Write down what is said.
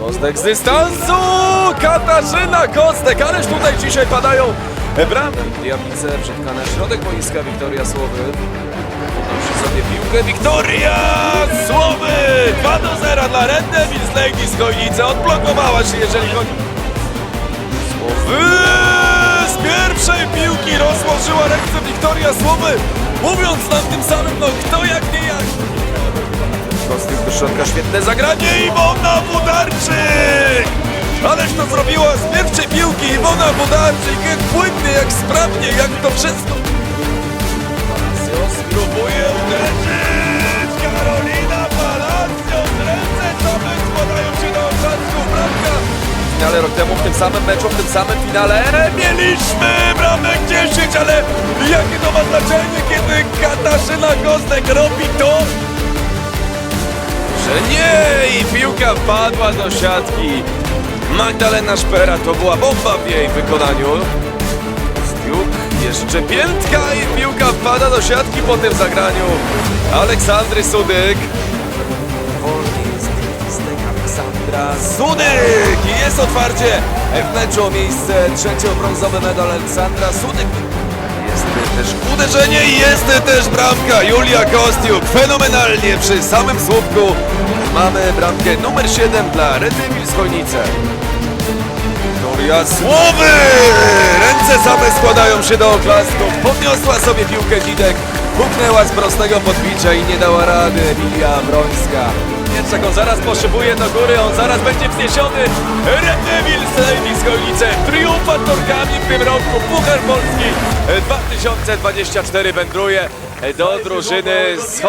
Kostek z dystansu! Katarzyna Kostek, ależ tutaj dzisiaj padają bramy. Diablice przetkane środek boiska Wiktoria Słowy. Podnosi sobie piłkę Wiktoria Słowy! 2 do 0 dla Red Devils Legii z Chojnicy. Odblokowała się, jeżeli chodzi... Słowy! Z pierwszej piłki rozłożyła ręce Wiktoria Słowy, mówiąc nam tym samym, no kto jak nie jak. Do świetne zagranie, Iwona Budarczyk! Ależ to zrobiła z pierwszej piłki Iwona Budarczyk, jak płynnie, jak sprawnie, jak to wszystko. Palacios próbuje uderzyć, Karolina Palacios, ręce same składają się do okrzaczków, bramka. W finale rok temu, w tym samym meczu, w tym samym finale mieliśmy bramek 10, ale jakie to ma znaczenie, kiedy Katarzyna Kostek robi to, piłka wpadła do siatki. Magdalena Szpera to była bomba w jej wykonaniu. Stiuk, jeszcze piętka i piłka wpada do siatki po tym zagraniu. Aleksandry Sudyk. Wolny jest Aleksandra Sudyk! I jest otwarcie w meczu o miejsce trzecie brązowy medal Aleksandra Sudyk. Jest też uderzenie i jest też bramka. Julia Kostiuk fenomenalnie przy samym słupku. Mamy bramkę numer 7 dla Red Devils Chojnice. Wiktoria Słowy! Ręce same składają się do oklasków. Podniosła sobie piłkę Dzidek. Puknęła z prostego podbicia i nie dała rady Emilia Brońska. Jak on zaraz poszybuje do góry, on zaraz będzie wzniesiony. Red Devils Ladies Chojnice triumfatorkami w tym roku. Puchar Polski 2024 wędruje do drużyny z.